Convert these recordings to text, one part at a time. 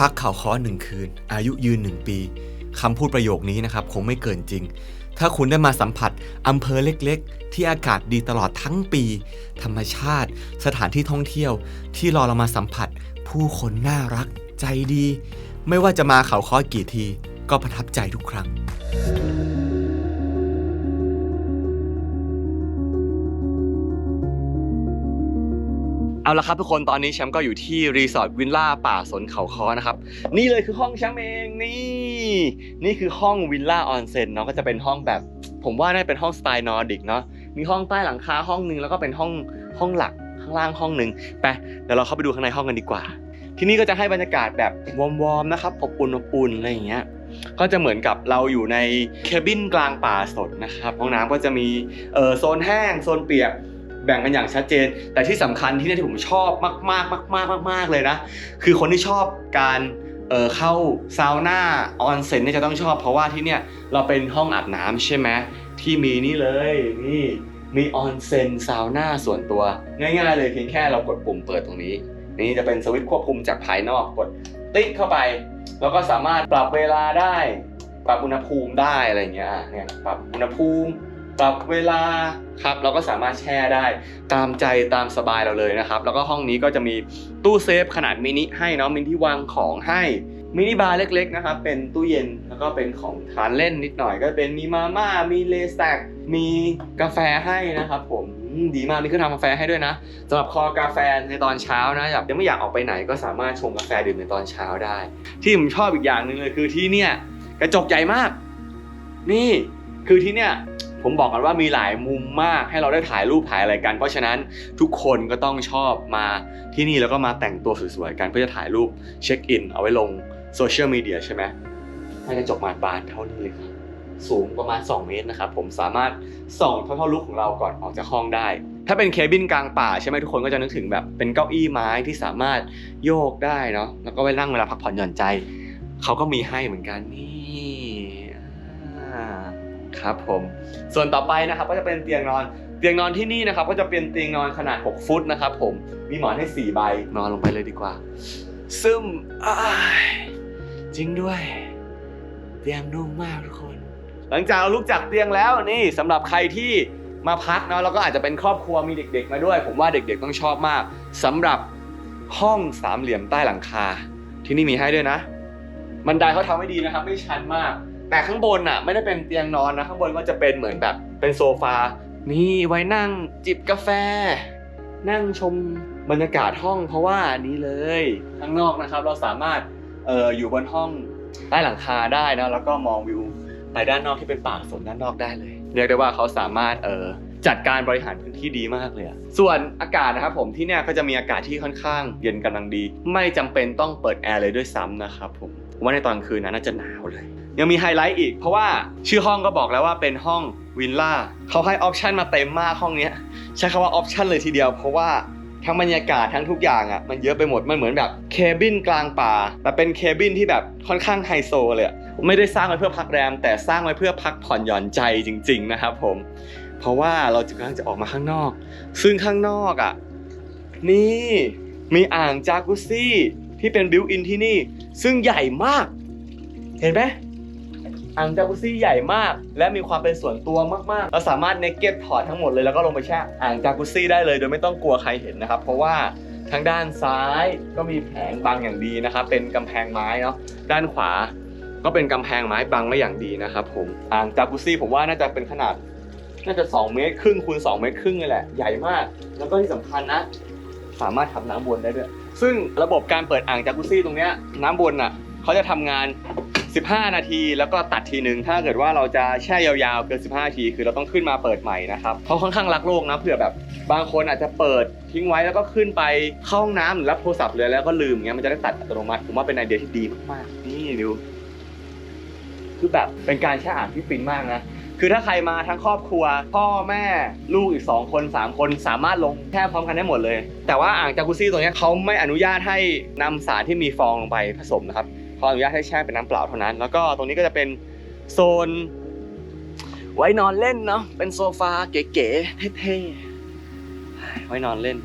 พักเขาคอหนึ่งคืน อายุยืนหนึ่งปีคำพูดประโยคนี้นะครับคงไม่เกินจริง ถ้าคุณได้มาสัมผัสอำเภอเล็กๆ ที่อากาศดีตลอดทั้งปี ธรรมชาติ สถานที่ท่องเที่ยว ที่รอเรามาสัมผัส ผู้คนน่ารัก ใจดี ไม่ว่าจะมาเขาคอกี่ที ก็ประทับใจทุกครั้ง เอาละครับทุกคนตอนนี้แชมป์ก็อยู่ที่รีสอร์ทวิลล่าป่าสนเขาคอนะครับ นี่เลยคือห้องแชมป์เองนี่ นี่คือห้องวิลล่าออนเซ็นเนาะก็จะเป็นห้องแบบ ผมว่าน่าจะเป็นห้องสไตล์นอร์ดิกเนาะมีห้องใต้หลังคาห้องหนึงแล้วก็เป็นห้องห้องหลักข้างล่างห้องหนึ่งไปเดี๋ยวเราเข้าไปดูข้างในห้องกันดีกว่า ที่นี่ก็จะให้บรรยากาศแบบวอร์มๆนะครับอบอุ่นอบอุ่นอะไรอย่างเงี้ยก็จะเหมือนกับเราอยู่ในเคบินกลางป่าสดนะครับห้องน้ำก็จะมีเออโซนแห้งโซนเปียก แบ่งกันอย่างชัดเจน แต่ที่สำคัญที่นี่ที่ผมชอบมากๆมากๆมากเลยนะ คือคนที่ชอบการเออเข้าซาวน่าออนเซ็นเนี่ยจะต้องชอบ เพราะว่าที่เนี่ยเราเป็นห้องอาบน้ำใช่ไหมที่มีนี่เลยนี่มีออนเซ็นซาวน่าส่วนตัว ง่ายๆเลยเพียงแค่เรากดปุ่มเปิดตรงนี้ นี่จะเป็นสวิตช์ควบคุมจากภายนอกกดติ๊กเข้าไป แล้วก็สามารถปรับเวลาได้ ปรับอุณหภูมิได้อะไรเงี้ยอะเนี่ยปรับอุณหภูมิ ปรับเวลาครับเราก็สามารถแช่ได้ตามใจตามสบายเราเลยนะครับ แล้วก็ห้องนี้ก็จะมีตู้เซฟขนาดมินิให้เนาะมินิที่วางของให้มินิบาร์เล็กๆนะครับเป็นตู้เย็นแล้วก็เป็นของทานเล่นนิดหน่อย ก็เป็นมีมาม่ามีเลสแตกมีกาแฟให้นะครับผมอืมดีมากมีเครื่องทำกาแฟให้ด้วยนะสำหรับคอกาแฟในตอนเช้านะอยากยังไม่อยากออกไปไหนก็สามารถชงกาแฟดื่มในตอนเช้าได้ ที่ผมชอบอีกอย่างหนึ่งเลยคือที่เนี่ยกระจกใหญ่มาก นี่คือที่เนี่ย ผมบอกกันว่ามีหลายมุมมากให้เราได้ถ่ายรูปถ่ายอะไรกัน เพราะฉะนั้นทุกคนก็ต้องชอบมาที่นี่แล้วก็มาแต่งตัวสวยๆกันเพื่อจะถ่ายรูปเช็คอินเอาไว้ลงโซเชียลมีเดียใช่ไหมให้กระจกมาบานเท่านี้เลยครับสูงประมาณ 2 เมตรนะครับผมสามารถส่องเท่าๆลุกของเราก่อนออกจากห้องได้ ถ้าเป็นเคบินกลางป่าใช่ไหมทุกคนก็จะนึกถึงแบบเป็นเก้าอี้ไม้ที่สามารถโยกได้เนาะแล้วก็ไว้นั่งเวลาพักผ่อนหย่อนใจเขาก็มีให้เหมือนกันนี่ ครับผมส่วนต่อไปนะครับก็จะเป็นเตียงนอน เตียงนอนที่นี่นะครับก็จะเป็นเตียงนอนขนาด 6 ฟุตนะครับผมมีหมอนให้ 4 ใบนอนลงไปเลยดีกว่า ซึมจริงด้วย เตียงนุ่มมากทุกคน หลังจากเราลุกจากเตียงแล้วนี่สำหรับใครที่มาพักเนาะแล้วก็อาจจะเป็นครอบครัวมีเด็ก ๆ มาด้วย ผมว่าเด็กๆต้องชอบมากสำหรับห้องสามเหลี่ยมใต้หลังคา ที่นี่มีให้ด้วยนะบันไดเขาทำไว้ดีนะครับ ไม่ชันมาก แต่ข้างบนอะไม่ได้เป็นเตียงนอนนะข้างบนก็จะเป็นเหมือนแบบเป็นโซฟา นี่ไว้นั่งจิบกาแฟ นั่งชมบรรยากาศห้องเพราะว่านี้เลยข้างนอกนะครับ เราสามารถเอออยู่บนห้องใต้หลังคาได้นะแล้วก็มองวิวไปด้านนอกที่เป็นป่าสนด้านนอกได้เลย เรียกได้ว่าเขาสามารถเออจัดการบริหารพื้นที่ดีมากเลยอะส่วนอากาศนะครับผมที่เนี่ยก็จะมีอากาศที่ค่อนข้างเย็นกำลังดี ไม่จำเป็นต้องเปิดแอร์เลยด้วยซ้ำนะครับผมว่าในตอนคืนนะน่าจะหนาวเลย ยังมีไฮไลท์อีก เพราะว่าชื่อห้องก็บอกแล้วว่าเป็นห้องวิลล่าเขาให้ออปชันมาเต็มมากห้องเนี้ยใช้คำว่าออปชันเลยทีเดียว เพราะว่าทั้งบรรยากาศทั้งทุกอย่างอะมันเยอะไปหมดมันเหมือนแบบเคบินกลางป่าแต่เป็นเคบินที่แบบค่อนข้างไฮโซเลยไม่ได้สร้างไว้เพื่อพักแรม แต่สร้างไว้เพื่อพักผ่อนหย่อนใจจริง ๆ นะครับผม เพราะว่าเราจะกำลังจะออกมาข้างนอก ซึ่งข้างนอกอะนี่มีอ่างจากุซี่ที่เป็นบิวอินที่นี่ ซึ่งใหญ่มาก เห็นไหม อ่างจากุซี่ใหญ่มาก และมีความเป็นส่วนตัวมากๆ เราสามารถเนกเก็ตถอดทั้งหมดเลยแล้วก็ลงไปแช่อ่างจากุซี่ได้เลย โดยไม่ต้องกลัวใครเห็นนะครับ เพราะว่าทางด้านซ้ายก็มีแผงบังอย่างดีนะครับ เป็นกำแพงไม้เนาะด้านขวาก็เป็นกำแพงไม้บังไว้อย่างดีนะครับผมอ่างจากุซี่ผมว่าน่าจะเป็นขนาดน่าจะ 2 เมตรครึ่งคูณ2เมตรครึ่งเลยแหละใหญ่มาก แล้วก็ที่สำคัญนะ สามารถทำน้ำวนได้ด้วย ซึ่งระบบการเปิดอ่างจากุซี่ตรงเนี้ยน้ำวนอะเขาจะทำงาน 15 นาทีแล้วก็ตัดทีหนึ่งถ้าเกิดว่าเราจะแช่ยาวๆเกิน 15 นาที คือเราต้องขึ้นมาเปิดใหม่นะครับเขาค่อนข้างรักโลกนะเผื่อแบบ บางคนอาจจะเปิดทิ้งไว้แล้วก็ขึ้นไปเข้าห้องน้ำหรือรับโทรศัพท์เลยแล้วก็ลืมเงี้ยมันจะได้ตัดอัตโนมัติผมว่าเป็นไอเดียที่ดีมากๆนี่ดูคือแบบเป็นการแช่อ่างที่ฟินมากนะคือถ้าใครมาทั้งครอบครัว พ่อแม่ลูกอีก 2 คน 3 คนสามารถลงแช่พร้อมกันได้หมดเลย แต่ว่าอ่างจากุซี่ตัวเนี้ยเขาไม่อนุญาตให้นำสารที่มีฟองลงไปผสมนะครับ เขาอนุญาตให้แช่เป็นน้ำเปล่าเท่านั้น แล้วก็ตรงนี้ก็จะเป็นโซน ไว้นอนเล่นเนาะเป็นโซฟาเก๋ๆเท่ๆไว้นอนเล่น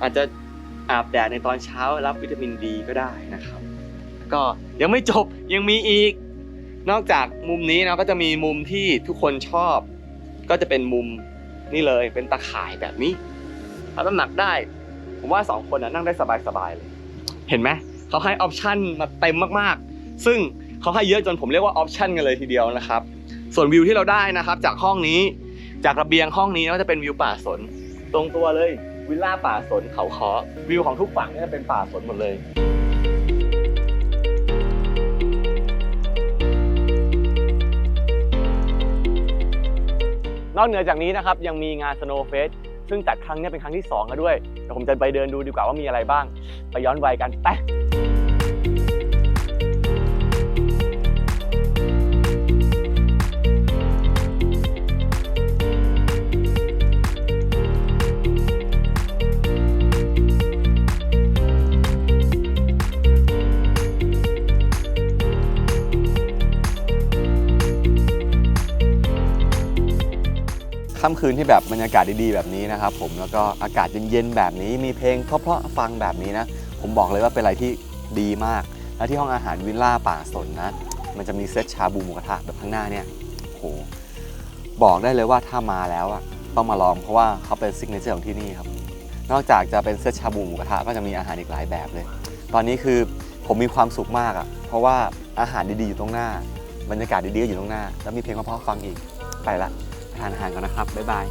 อาจจะอาบแดดในตอนเช้ารับวิตามินดีก็ได้นะครับ ก็ยังไม่จบยังมีอีก นอกจากมุมนี้นะก็จะมีมุมที่ทุกคนชอบ ก็จะเป็นมุมนี่เลยเป็นตะข่ายแบบนี้รับน้ำหนักได้ ผมว่าสองคนนะนั่งได้สบายๆเลย เห็นไหม เขาให้ออปชั่นมาเต็มมากๆ ซึ่งเขาให้เยอะจนผมเรียกว่าออปชั่นกันเลยทีเดียวนะครับ ส่วนวิวที่เราได้นะครับจากห้องนี้จากระเบียงห้องนี้ก็จะเป็นวิวป่าสน ตรงตัวเลยวิลล่าป่าสนเขาคอวิวของทุกฝั่งนี่จะเป็นป่าสนหมดเลยนอกเหนือจากนี้นะครับยังมีงาน Snow Fest ซึ่งจัดครั้งนี้เป็นครั้งที่2แล้วด้วยเดี๋ยวผมจะไปเดินดูดีกว่าว่ามีอะไรบ้าง ไปย้อนวัยกันไป ค่ำคืนที่แบบบรรยากาศดีๆแบบนี้นะครับผมแล้วก็อากาศเย็นๆแบบนี้มีเพลงเพราะๆฟังแบบนี้นะ ผมบอกเลยว่าเป็นอะไรที่ดีมาก และที่ห้องอาหารวิลล่าป่าสนนะ มันจะมีเซตชาบูหมูกระทะแบบข้างหน้าเนี่ยโหบอกได้เลยว่าถ้ามาแล้วอะต้องมาลองเพราะว่าเขาเป็นซิกเนเจอร์ของที่นี่ครับ นอกจากจะเป็นเซตชาบูหมูกระทะก็จะมีอาหารอีกหลายแบบเลย ตอนนี้คือผมมีความสุขมากอะเพราะว่าอาหารดีๆอยู่ตรงหน้า บรรยากาศดีๆอยู่ตรงหน้า แล้วมีเพลงเพราะๆฟังอีกไปละ ทานอาหารก่อนนะครับ บ๊ายบาย